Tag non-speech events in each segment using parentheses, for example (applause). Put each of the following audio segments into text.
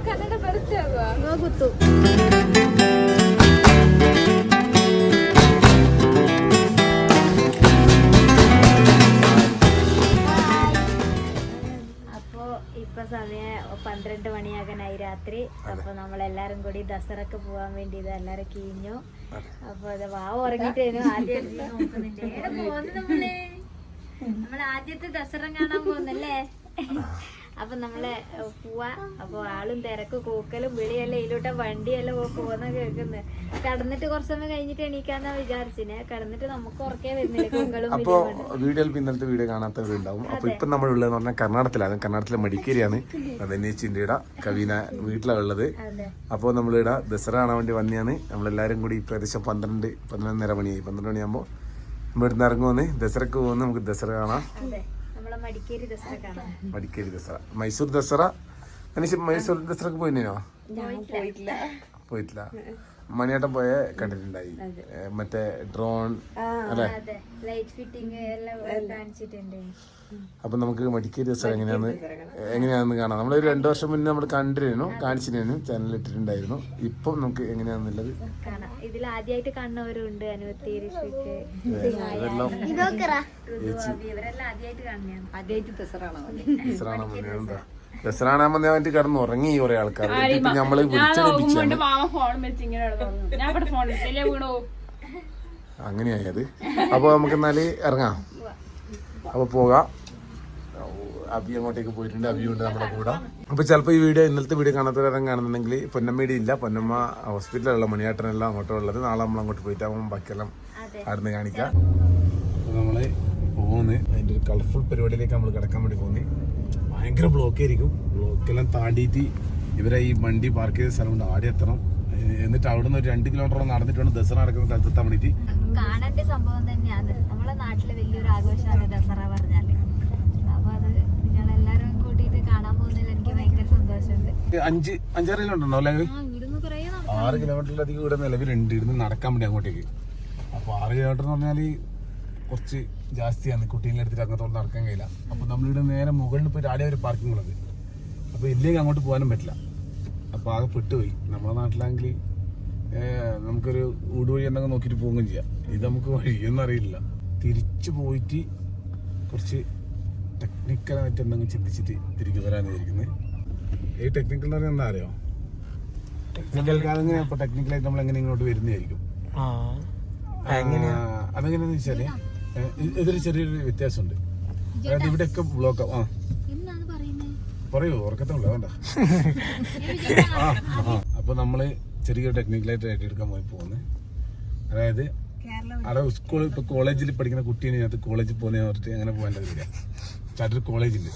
ಕನ್ನಡ ಬರುತ್ತೆ ಅಲ್ವಾ ಗೊತ್ತು അപ്പോ ഇപ്പൊ സമയം പന്ത്രണ്ട് മണിയാകാനായി രാത്രി അപ്പൊ നമ്മളെല്ലാരും കൂടി ദസറക്ക് പോവാൻ വേണ്ടി ഇത് എല്ലാരും കീഞ്ഞു അപ്പൊ അത് വാവ് ഉറങ്ങിട്ടേനു ആദ്യം നോക്കുന്നുണ്ട് എവിടെ പോകുന്നു നമ്മള് (laughs) നമ്മള് ആദ്യത്തെ ദസറ കാണാൻ പോകുന്നല്ലേ അപ്പൊ നമ്മൾ പോവാ. അപ്പൊ ആളും തിരക്ക് കൂക്കലും വിളിയല്ല ഇതിലോട്ട വണ്ടിയെല്ലാം പോന്ന കേൾക്കുന്നത് കടന്നിട്ട് കുറച്ച് സമയം കഴിഞ്ഞിട്ട് എണീക്കാന്നാ വിചാരിച്ചിനെ. കടന്നിട്ട് നമുക്ക് ഉറക്കേ വരുന്നില്ല കൂക്കളും അപ്പോ വീഡിയോയിൽ ഇന്നലത്തെ വീഡിയോ കാണാത്തവരുണ്ടാവും. അപ്പൊ ഇപ്പൊ നമ്മളുള്ളതെന്ന് പറഞ്ഞാൽ കർണാടകത്തിലാണ് കർണാടകത്തിലെ മടിക്കേരിയാണ് ഇന്ത്യയുടെ കവിന വീട്ടിലുള്ളത് ഉള്ളത്. നമ്മളിട ദസറ കാണാൻ വേണ്ടി വന്നെയാണ്. നമ്മളെല്ലാരും കൂടി ഏകദേശം പന്ത്രണ്ട് പന്ത്രണ്ടര മണിയായി. പന്ത്രണ്ട് മണിയാകുമ്പോൾ നമ്മൾ ഇവിടുന്ന് ഇറങ്ങുമെന്ന് ദസറക്ക് പോകുന്ന നമുക്ക് ദസറ കാണാം. മടിക്കേരി ദസറ കാണാം മടിക്കേരി ദസറ. മൈസൂർ ദസറ? അനീഷ് മൈസൂർ ദസറക്ക് പോയിനോ ഞാൻ പോയിട്ടില്ല. മണിയേട്ടൻ പോയ കണ്ടിട്ടുണ്ടായി. മറ്റേ ഡ്രോൺ അല്ലെ? അപ്പൊ നമുക്ക് മടിക്കേരി സ്ഥലം എങ്ങനെയാന്ന് എങ്ങനെയാണെന്ന് കാണാം. നമ്മൾ ഒരു രണ്ടു വർഷം മുന്നേ നമ്മൾ കണ്ടിരുന്നു കാണിച്ചിരുന്നു ചാനൽ ഇട്ടിട്ടുണ്ടായിരുന്നു. ഇപ്പം നമുക്ക് എങ്ങനെയാണെന്നുള്ളത് ഇതിലാദ്യമായിട്ട് കാണുന്നവരുണ്ട് അനുവത്തി ആദ്യമായിട്ട് കാണുന്നതാണ്. ദസറാണാൻ വന്നേ വേണ്ടി കിടന്ന് ഉറങ്ങി കുറെ ആൾക്കാർ. നമ്മൾ അങ്ങനെയായത്. അപ്പൊ നമുക്ക് എന്നാൽ ഇറങ്ങാം. അപ്പൊ പോകാം. അബി അങ്ങോട്ടേക്ക് പോയിട്ടുണ്ട്. അബി ഉണ്ട് നമ്മുടെ കൂടെ. അപ്പോൾ ചിലപ്പോ ഈ വീഡിയോ ഇന്നലത്തെ വീഡിയോ കാണാത്തവരെല്ലാം കാണുന്നുണ്ടെങ്കിൽ പൊന്നമ്മയുടെ ഇല്ല. പൊന്നമ്മ ഹോസ്പിറ്റലുള്ള മണിയാട്ടനെല്ലാം അങ്ങോട്ടും ഉള്ളത്. നാളെ നമ്മൾ അങ്ങോട്ട് പോയിട്ട് ബാക്കിയെല്ലാം ആടുന്ന് കാണിക്കാം. നമ്മൾ പോകുന്നത് അതിന്റെ ഒരു കളർഫുൾ പരിപാടിയിലേക്ക് നമ്മൾ കിടക്കാൻ വേണ്ടി പോകുന്നത് ഭയങ്കര ബ്ലോക്ക് ആയിരിക്കും. ബ്ലോക്കെല്ലാം താണ്ടിയിട്ട് ഇവരെ ഈ വണ്ടി പാർക്ക് ചെയ്ത സ്ഥലം കൊണ്ട് ആടി എത്തണം. എന്നിട്ട് അവിടുന്ന് ഒരു രണ്ട് കിലോമീറ്ററോളം നടന്നിട്ട് വേണം ദസറ നടക്കുന്ന സ്ഥലത്ത് എത്താൻ വേണ്ടിയിട്ട് കാണേണ്ട സംഭവം തന്നെയാണ്. നമ്മളെ നാട്ടിലെ വലിയൊരു ആഘോഷമാണ് ദസറ പറഞ്ഞാൽ. അഞ്ച് അഞ്ചാറ് കിലോമീറ്റർ ഉണ്ടോ അല്ലെങ്കിൽ ആറ് കിലോമീറ്ററിലധികം ഇവിടെ നിലവിലുണ്ട്. ഇവിടുന്ന് നടക്കാൻ വേണ്ടി അങ്ങോട്ടേക്ക്. അപ്പോൾ ആറ് കിലോമീറ്റർ എന്ന് പറഞ്ഞാൽ കുറച്ച് ജാസ്തിയാണ്. കുട്ടീനെ എടുത്തിട്ട് അങ്ങോട്ട് നടക്കാൻ കഴിയില്ല. അപ്പോൾ നമ്മളിവിടെ നേരെ മുകളിൽ പോയിട്ട് ആടെ ഒരു പാർക്കിംഗ് ഉള്ളത്. അപ്പോൾ ഇല്ലെങ്കിൽ അങ്ങോട്ട് പോകാനും പറ്റില്ല. അപ്പോൾ ആകെ പെട്ടുപോയി. നമ്മുടെ നാട്ടിലാണെങ്കിൽ നമുക്കൊരു ഊട് വഴി എന്തെങ്കിലും നോക്കിയിട്ട് പോവുകയും ചെയ്യാം. ഇത് നമുക്ക് വഴിയെന്നറിയില്ല അറിയില്ല. തിരിച്ചു പോയിട്ട് കുറച്ച് ടെക്നിക്കലായിട്ട് എന്തെങ്കിലും ചിന്തിച്ചിട്ട് തിരികെ വരാൻ വിചാരിക്കുന്നത് ഈ ടെക്നിക്കൽ എന്ന് പറഞ്ഞാൽ എന്താ അറിയോ? ടെക്നിക്കൽ കാലം ടെക്നിക്കലായിട്ട് നമ്മൾ എങ്ങനെ ഇങ്ങോട്ട് വരുന്നതായിരിക്കും? ആ, അതെങ്ങനെയാന്ന് വെച്ചാൽ ഏ, ഇ- ഇതൊരു ചെറിയൊരു വ്യത്യാസമുണ്ട്. അതായത് ഇവിടെയൊക്കെ ബ്ലോക്ക് ആ. പറയൂ ഉറക്കത്തുള്ള വേണ്ട ആ. അപ്പൊ നമ്മൾ ചെറിയൊരു ടെക്നിക്കലായിട്ട് എടുക്കാൻ പോയി പോകുന്നത് അതായത് അവിടെ സ്കൂൾ ഇപ്പൊ കോളേജിൽ പഠിക്കുന്ന കുട്ടീനെ അതിനകത്ത് കോളേജിൽ പോകുന്ന പറഞ്ഞിട്ട് അങ്ങനെ പോകേണ്ടത് ചാറ്റൊരു ചാട്ടൊരു കോളേജുണ്ട്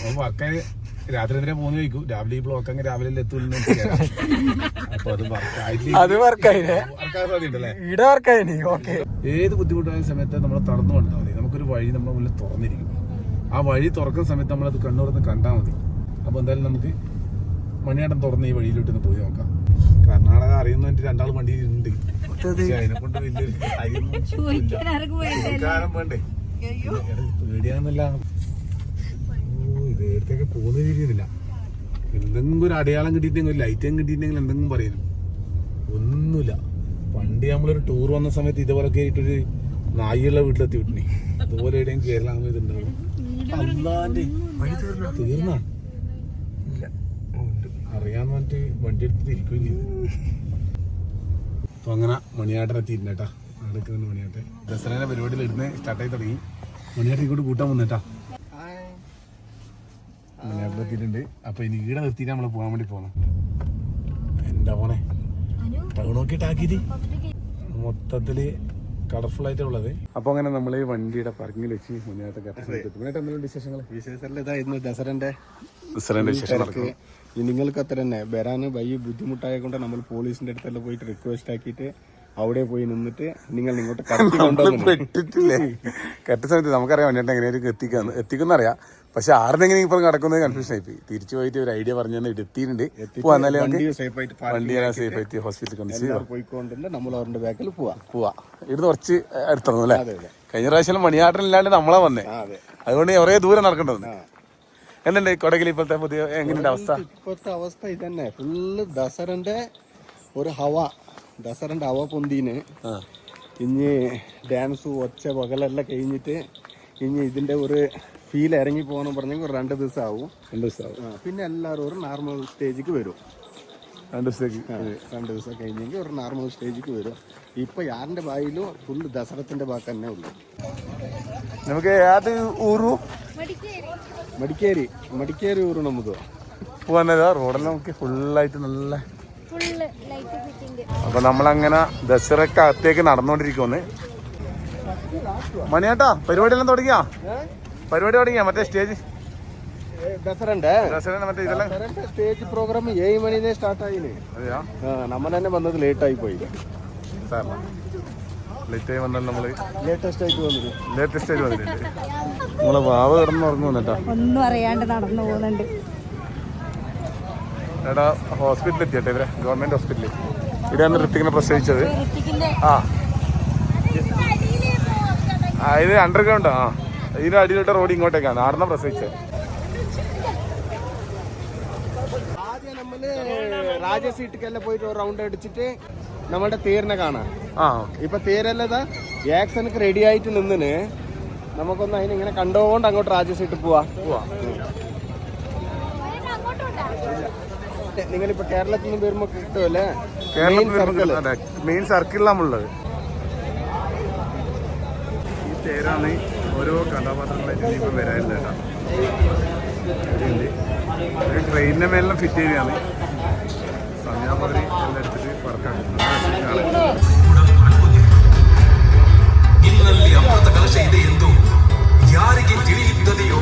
അപ്പൊ വർക്കായി രാത്രി എന്തിനാ പോകുന്ന ചോദിക്കും? രാവിലെ ഈ ബ്ലോക്ക് അങ്ങ് രാവിലെ എത്തുന്നു അപ്പൊ അത് അത് ഇവിടെ ഓക്കെ ഏത് ബുദ്ധിമുട്ടായ സമയത്ത് നമ്മൾ തടന്നു കണ്ടാൽ മതി. നമുക്കൊരു വഴി നമ്മുടെ മുന്നിൽ തുറന്നിരിക്കും. ആ വഴി തുറക്കുന്ന സമയത്ത് നമ്മളത് കണ്ണുറന്ന് കണ്ടാൽ മതി. അപ്പൊ എന്തായാലും നമുക്ക് മണിയാട്ടം തുറന്ന് ഈ വഴിയിലോട്ട് ഒന്ന് പോയി നോക്കാം. കർണാടക അറിയുന്നതിന്റെ രണ്ടാൾ വണ്ടിയിലുണ്ട്. ഉണ്ട് അതിനെ കൊണ്ട് വലിയൊരു. കാരണം വേണ്ടേ? പേടിയാന്നല്ല നേരത്തൊക്കെ പോകുന്ന രീതിയില്ല എന്തെങ്കിലും ഒരു അടയാളം കിട്ടിയിട്ടെങ്കിൽ ലൈറ്റും കിട്ടിയിട്ടെങ്കിൽ എന്തെങ്കിലും പറയുന്നു ഒന്നുമില്ല. പണ്ട് നമ്മളൊരു ടൂർ വന്ന സമയത്ത് ഇതുപോലെ കയറിയിട്ടൊരു നായിയുള്ള വീട്ടിലെത്തി വിട്ടിനി. അതുപോലെ എവിടെയും കേരളം ഇതുണ്ടാവും. അല്ലാണ്ട് തീർന്ന? അറിയാന്ന് പറഞ്ഞിട്ട് വണ്ടി എടുത്ത് തിരിക്കുകയും ചെയ്തു. അപ്പൊ അങ്ങനെ മണിയാട്ടൻ എത്തിയിട്ടുണ്ടേട്ടാ അടുക്കുന്ന മണിയാട്ടെ ദസറേന്റെ പരിപാടിയിൽ ഇടുന്ന സ്റ്റാർട്ടായി തുടങ്ങി. മണിയാട്ടൻ ഇങ്ങോട്ട് കൂട്ടാൻ വന്നേട്ടാ. മണിയാട്ടൻ എത്തിയിട്ടുണ്ട് അപ്പൊ ഇനി ഈടെ നിർത്തിയിട്ട് നമ്മൾ പോകാൻ വേണ്ടി പോകണം എന്റെ മോനെ? ടൗൺ നോക്കിയിട്ടാക്കിയിട്ട് മൊത്തത്തിൽ കളർഫുൾ ആയിട്ട് ഉള്ളത്. അപ്പൊ അങ്ങനെ നമ്മൾ വണ്ടിയുടെ പാർക്കിങ്ങിൽ വെച്ച് മുന്നേറ്റം ദസറന്റെ നിങ്ങൾക്ക് അത്ര തന്നെ. വരാൻ വലിയ ബുദ്ധിമുട്ടായ കൊണ്ട് നമ്മൾ പോലീസിന്റെ അടുത്തെല്ലാം പോയിട്ട് റിക്വസ്റ്റ് ആക്കിയിട്ട് അവിടെ പോയി നിന്നിട്ട് നിങ്ങൾ ഇങ്ങോട്ട് കറക്റ്റ് സമയത്ത് നമുക്കറിയാം എങ്ങനെയായിരിക്കും എത്തിക്കാന്ന് എത്തിക്കുന്ന അറിയാം പക്ഷെ ആരുടെങ്ങനെ ഇപ്പൊ നടക്കുന്നത് കൺഫ്യൂഷൻ ആയിപ്പോയി തിരിച്ചു പോയിട്ട് ഒരു ഐഡിയ പറഞ്ഞു തന്നെ എത്തിയിട്ടുണ്ട് വന്നാലേ വണ്ടി സേഫ് ആയിട്ട് ഹോസ്പിറ്റലിൽ നമ്മൾ അവരുടെ ബാക്കിൽ പോവാം. പോവാ. ഇവിടുന്ന് കുറച്ച് അടുത്തിറങ്ങും അല്ലേ? കഴിഞ്ഞ പ്രാവശ്യം മണിയാട്ടം ഇല്ലാണ്ട് നമ്മളാ വന്നേ. അതെ. അതുകൊണ്ട് ഒരേ ദൂരം നടക്കേണ്ടത് എന്തുണ്ട് കൊടകിൽ ഇപ്പോഴത്തെ പുതിയ എങ്ങനെയുണ്ട് അവസ്ഥ? ഇപ്പോഴത്തെ അവസ്ഥ ഇതന്നെ. ഫുള്ള് ദസറന്റെ ഒരു ഹവ. ദസറന്റെ ഹവ പൊന്തീന്. ഇനി ഡാൻസ് ഒച്ച പകലെല്ലാം കഴിഞ്ഞിട്ട് ഇനി ഇതിന്റെ ഒരു ഫീൽ ഇറങ്ങി പോകണം പറഞ്ഞെങ്കിൽ രണ്ട് ദിവസം ആവും രണ്ട് ദിവസം ആവും പിന്നെ എല്ലാവരും ഒരു നോർമൽ സ്റ്റേജിക്ക് വരും. രണ്ട് ദിവസത്തേക്ക്. രണ്ട് ദിവസം കഴിഞ്ഞെങ്കിൽ ഒരു നോർമൽ സ്റ്റേജിക്ക് വരും. ഇപ്പൊ യാറിന്റെ വായിലും ഫുള്ള് ദസറത്തിന്റെ ഭാഗം തന്നെ ഉള്ളു. നമുക്ക് ಯಾವ್ದು ഊറു. മടിക്കേരി. മടിക്കേരി ഊര് നമുക്ക് പോകുന്നത് റോഡെല്ലാം നമുക്ക് ഫുള്ളായിട്ട് നല്ല ലൈറ്റ് ഫിറ്റിംഗ് അപ്പൊ നമ്മളങ്ങനെ ദസറക്കകത്തേക്ക് നടന്നുകൊണ്ടിരിക്കുമെന്ന് പരിപാടി പരിപാടിയെല്ലാം തുടങ്ങിയാ? പരിപാടി തുടങ്ങിയാ? മറ്റേ സ്റ്റേജ് ദസറന്റെ ദസറ ಮತ್ತೆ ഇതെല്ലാം? ദസറന്റെ സ്റ്റേജ് പ്രോഗ്രാം ഏഴ് മണിനെ സ്റ്റാർട്ട് ആയില്ലേ അതെയാ? നമ്മൾ തന്നെ വന്നത് ലേറ്റ് ആയി പോയി. സാർ ലേറ്റ് ആയി വന്നാൽ നമ്മൾ ലേറ്റസ്റ്റ് ആയിട്ട് വന്നത് ലേറ്റസ്റ്റ് ആയിട്ട് വന്നിട്ടുണ്ട് നമ്മളെ വാവ് കിടന്ന് ഉറങ്ങു വന്നിട്ടാ ഒന്നും അറിയാണ്ട് നടന്നു പോകുന്നുണ്ട്. എടാ ഹോസ്പിറ്റലിൽ എത്തിയട്ടെ ഇവരെ ഗവൺമെന്റ് ഹോസ്പിറ്റലിൽ ഇവിടെയാണ് ഋത്തിക്കിനെ പ്രസവിച്ചത്. ആ. ആ ഇത് അണ്ടർഗ്രൗണ്ട് ആ. ഇതിന്റെ അടിയിലോട്ട് റോഡ് ഇങ്ങോട്ടേക്കാണ്. ആറിനെ പ്രസവിച്ചത് ആദ്യം നമ്മൾ രാജ സീറ്റിക്കെല്ലാം പോയിട്ട് ഒരു റൗണ്ട് അടിച്ചിട്ട് നമ്മുടെ തേരിനെ കാണാം. ആ ഇപ്പൊ തേരല്ലതാ ആക്ഷനക്ക് റെഡി ആയിട്ട് നിന്നിന്. നമുക്കൊന്ന് അതിനെ ഇങ്ങനെ കണ്ടുകൊണ്ട് അങ്ങോട്ട് രാജ സീറ്റ് പോവാ. പോവാ. നിങ്ങളിപ്പോ കേരളത്തിൽ നിന്ന് വരുമ്പോ കിട്ടുമല്ലേ മെയിൻ സർക്കിളിലാണുള്ളത് ഈ തേരാണ് ഓരോ കഥാപാത്രങ്ങളായിട്ട് ഇനിയിപ്പോൾ വരാനില്ല കേട്ടോ ട്രെയിനിന്റെ മേലെല്ലാം ഫിറ്റ് ചെയ്താണ് സമയാപതി എല്ലാം എടുത്തിട്ട് പറക്കാണ് ನಿನ್ನಲ್ಲಿ ಅಮೃತ ಕಲಶ ಇದೆ ಎಂದು ಯಾರಿಗೆ ತಿಳಿಯುತ್ತದೆಯೋ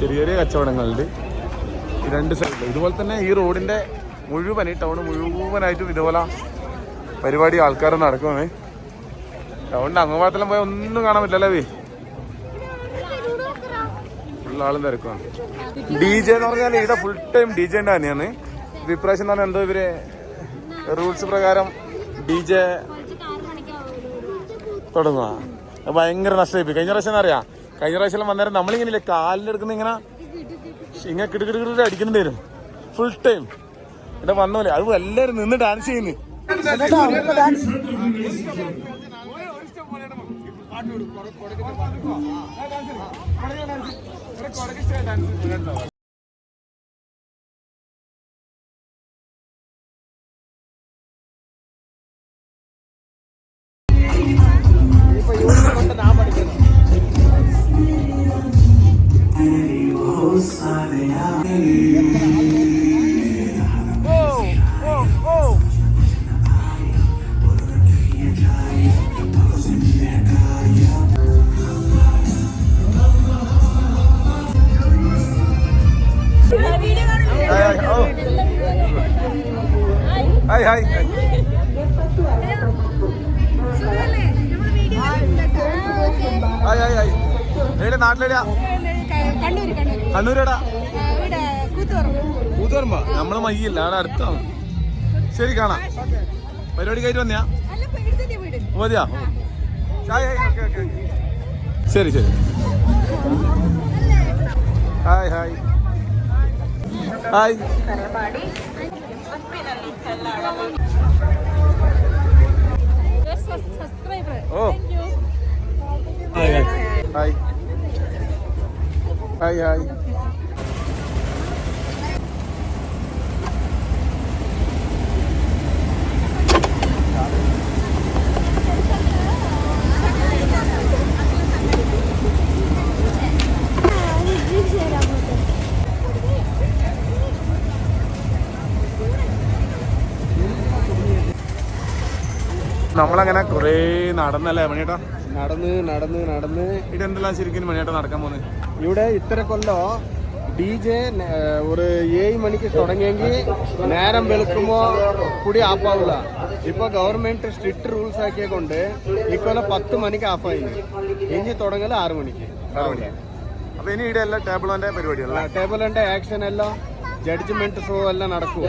ചെറിയ ചെറിയ കച്ചവടങ്ങളുണ്ട് രണ്ട് സൈഡിൽ ഇതുപോലെ തന്നെ ഈ റോഡിന്റെ മുഴുവൻ ഈ ടൗൺ മുഴുവനായിട്ടും ഇതുപോലെ പരിപാടി ആൾക്കാർ നടക്കുന്നത് ടൗണിന്റെ അങ്ങ് അങ്ങോട്ടെല്ലാം പോയാൽ ഒന്നും കാണാൻ പറ്റില്ലല്ലേ വേ ഫുൾ ആളും തിരക്കുമാണ് ഡി ജെ എന്ന് പറഞ്ഞാൽ ഇവിടെ ഫുൾ ടൈം ഡി ജെ തന്നെയാണ്. ഇപ്പൊ ഇപ്രാവശ്യം എന്ന് പറഞ്ഞാൽ എന്തോ ഇവർ റൂൾസ് പ്രകാരം ഡി ജെ തുടങ്ങുക ഭയങ്കര നഷ്ടമായി. കഴിഞ്ഞ പ്രാവശ്യം എന്നറിയാം അറിയാം കഴിഞ്ഞ പ്രാവശ്യം വന്നേരം നമ്മളിങ്ങനെ കാലിലെടുക്കുന്ന ഇങ്ങനെ ഇങ്ങനെ കിടുകിടുകിട്ട് അടിക്കേണ്ടി വരും ഫുൾ ടൈം ഇവിടെ വന്നോലെ അത് എല്ലാവരും നിന്ന് ഡാൻസ് ചെയ്യുന്നു ഹായ് നാട്ടിലെവിടെയാ കണ്ണൂരെടാ? കൂത്തുപറമ്പ. നമ്മൾ മയ്യില്ല അവിടെ അടുത്താണ് ശരി കാണാം. പരിപാടി കയറ്റി വന്നയാ? മതിയാ? ശരി ശരി. Hi hi. ഹായ്. ഓ. Hi hi. Hi hi. നമ്മളങ്ങനെ കുറേ നടന്നല്ലേ മണിയേട്ടാ? നടന്ന് നടന്ന് നടന്ന്. ഇതെന്തെല്ലാം ശരിക്കും മണിയേട്ടാ നടക്കാൻ പോകുന്നത് ഇവിടെ ഇത്ര കൊല്ലോ ഡി ജെ ഒരു ഏഴ് മണിക്ക് തുടങ്ങിയെങ്കിൽ നേരം വെളുക്കുമ്പോൾ കൂടി ആപ്പാവില്ല ഇപ്പൊ ഗവൺമെന്റ് സ്ട്രിക്റ്റ് റൂൾസ് ആക്കിയ കൊണ്ട് ഇക്കൊല്ലം പത്ത് മണിക്ക് ഓഫ് ആയി. ഇനി തുടങ്ങൽ ആറ് മണിക്ക്. അപ്പൊ ഇനി ഇവിടെ എല്ലാം ടേബിളിന്റെ പരിപാടികളല്ലേ? ടേബിളിന്റെ ആക്ഷൻ എല്ലാം ജഡ്ജ്മെന്റ് ഷോ എല്ലാം നടക്കും.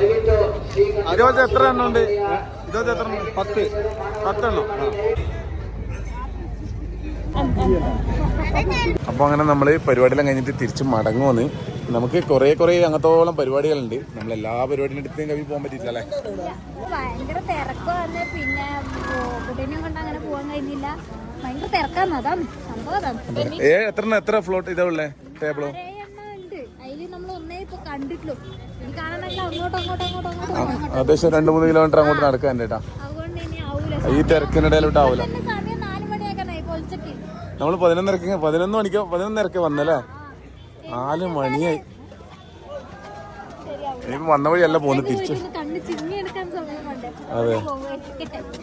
ഇതുപോലത്തെ എത്ര എണ്ണം ഉണ്ട്? ഇതുപോലത്തെ എത്ര പത്ത്. പത്തെണ്ണം. അപ്പൊ അങ്ങനെ നമ്മൾ പരിപാടിയെല്ലാം കഴിഞ്ഞിട്ട് തിരിച്ച് മടങ്ങുവന്ന് നമുക്ക് കുറെ കുറെ അങ്ങത്തോളം പരിപാടികളുണ്ട്. നമ്മൾ എല്ലാ പരിപാടിയും എടുത്തും കവി പോകാൻ പറ്റില്ല അല്ലേ? ഭയങ്കര തിരക്കാണ്. പിന്നെ കുട്ടീനെ കൊണ്ട് അങ്ങനെ പോകാൻ കഴിഞ്ഞില്ല. ഭയങ്കര തിരക്കാന്ന് അതാണ് സംഭവം ഏ എത്ര എത്ര ഫ്ലോട്ട് ഇതാ ഉള്ളേ? ടേബിളോ ഏകദേശം രണ്ട് മൂന്ന് കിലോമീറ്റർ അങ്ങോട്ട് നടക്കാൻ കേട്ടാ. ഈ തിരക്കിനിടയിലോട്ട് നമ്മൾ പതിനൊന്നരക്ക് പതിനൊന്ന് മണിക്ക് പതിനൊന്നരക്ക് വന്നല്ലേ? നാല് മണിയായി. ഇനിയിപ്പോ വന്ന വഴിയല്ല പോന്ന് തിരിച്ചു. അതെ.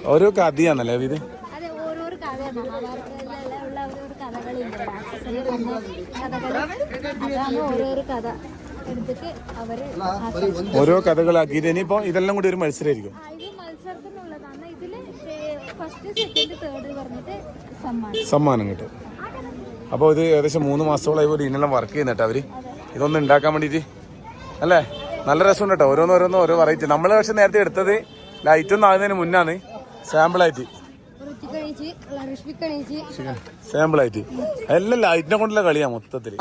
ഓരോ കഥയാണല്ലേ ഇത്? ഓരോ കഥകളാക്കിയിട്ട് ഇനിയിപ്പോ ഇതെല്ലാം കൂടി ഒരു മത്സരമായിരിക്കും ആ, ഇത് മത്സരത്തിനുള്ളതാണ് ഇതിൽ ഫസ്റ്റ് സെക്കൻഡ് തേർഡ് പറഞ്ഞിട്ട് സമ്മാനം സമ്മാനം കിട്ടും. അപ്പോൾ ഇത് ഏകദേശം മൂന്ന് മാസത്തോളമായി പോലും ഇതിനെല്ലാം വർക്ക് ചെയ്യുന്നുട്ടോ അവർ ഇതൊന്നും ഉണ്ടാക്കാൻ വേണ്ടിയിട്ട്. അല്ലേ? നല്ല രസമുണ്ട് കേട്ടോ. ഓരോന്ന് ഓരോന്ന് ഓരോ വെറൈറ്റി നമ്മൾ പക്ഷെ നേരത്തെ എടുത്തത് ലൈറ്റ് ഒന്നും ആകുന്നതിന് മുന്നാണ്. സാമ്പിളായിട്ട് സാമ്പിളായിട്ട് എല്ലാം ലൈറ്റിനെ കൊണ്ടുള്ള കളിയാ മൊത്തത്തിൽ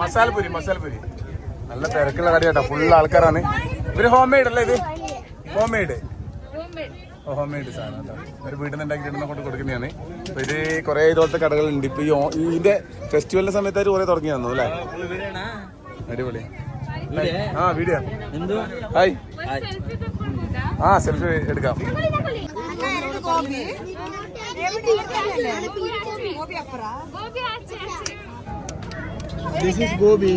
മസാലപുരി. മസാലപുരി നല്ല തിരക്കുള്ള കടിയാട്ടോ ഫുൾ ആൾക്കാരാണ്. ഇവർ ഹോം മെയ്ഡ് അല്ലേ ഇത്? ഹോം മെയ്ഡ് ഹോം മെയ്ഡ് സാധനം കേട്ടോ ഒരു വീട്ടിൽ നിന്ന് ഉണ്ടാക്കിയിട്ട് കൊണ്ട് കൊടുക്കുന്നതാണ്. അപ്പൊ ഇത് കുറെ ഇതുപോലത്തെ കടകളുണ്ട്. ഇപ്പൊ ഈ ഇതിന്റെ ഫെസ്റ്റിവലിന്റെ സമയത്തായിട്ട് കുറെ തുടങ്ങി തന്നു അല്ലേ? അടിപൊളി. ആ വീഡിയോ ഹായ്. ആ സെൽഫി എടുക്കാം. This is ഗോബി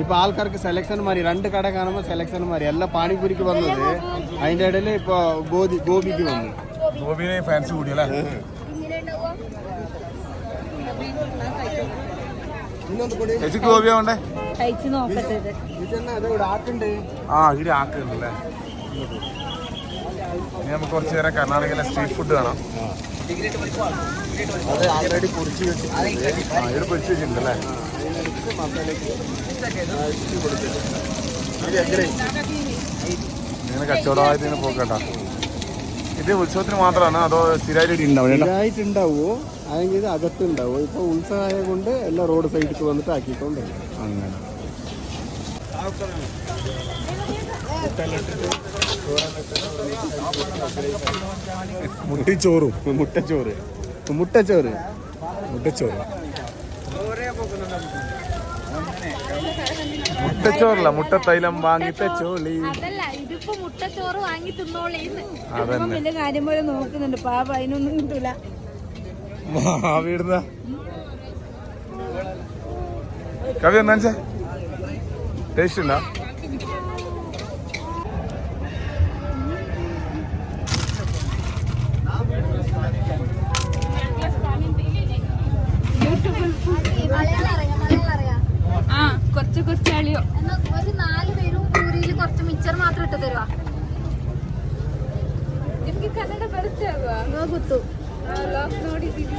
ഇപ്പൊ ആൾക്കാർക്ക് സെലക്ഷൻ മാറി രണ്ട് കട കാണുമ്പോൾ സെലക്ഷൻ മാറി എല്ലാം പാനിപൂരിക്ക് വന്നത്. അതിന്റെ ഇടയിൽ ഇപ്പൊ ഗോബി ഗോപിക്ക് വന്നു. ഗോപിനെ ഫാൻസ് കൂടി അല്ലേ ചേച്ചി ഗോപി ആവണ്ടേ നോക്കട്ടെ ഇത്. ഇതെന്നാ അത് ഇവിടെ ആക്കുണ്ട്. ആ ഇവിടെ ആക്കുന്നുണ്ടല്ലേ ഇനി നമുക്ക് കുറച്ച് നേരം കർണാടകയിലെ സ്ട്രീറ്റ് ഫുഡ് കാണാം. അത് ആൾറെഡി വെച്ചിട്ടുണ്ട് പൊരിച്ചു മസാലയ്ക്ക് ഇങ്ങനെ കച്ചവടമായിട്ട് ഇങ്ങനെ ഇത് ഉത്സവത്തിന് മാത്രമാണ് അതോ സ്ഥിരമായിട്ട് ഉണ്ടാവും ഇതായിട്ടുണ്ടാവോ അല്ലെങ്കിൽ ഇത് അകത്തുണ്ടാവോ? ഇപ്പൊ ഉത്സവമായ കൊണ്ട് എല്ലാ റോഡ് സൈഡിൽ വന്നിട്ട് ആക്കിക്കൊണ്ട് അങ്ങനെ. മുട്ടിച്ചോറും. മുട്ടച്ചോറ്. മുട്ടച്ചോറ്. മുട്ടച്ചോറ്. മുട്ടച്ചോറല്ല മുട്ടത്തൈലം വാങ്ങിത്ത ചോളി അതല്ല ഇതിപ്പോ മുട്ടച്ചോറ് വാങ്ങി വലിയ കാര്യം പോലെ നോക്കുന്നുണ്ട്. പാപ അതിനൊന്നും കിട്ടൂല. വീടുന്ന കവി എന്നാ ടേസ്റ്റ് ഉണ്ടോ? ಹೋಗುತ್ತು ನೋಡಿದ್ದೀವಿ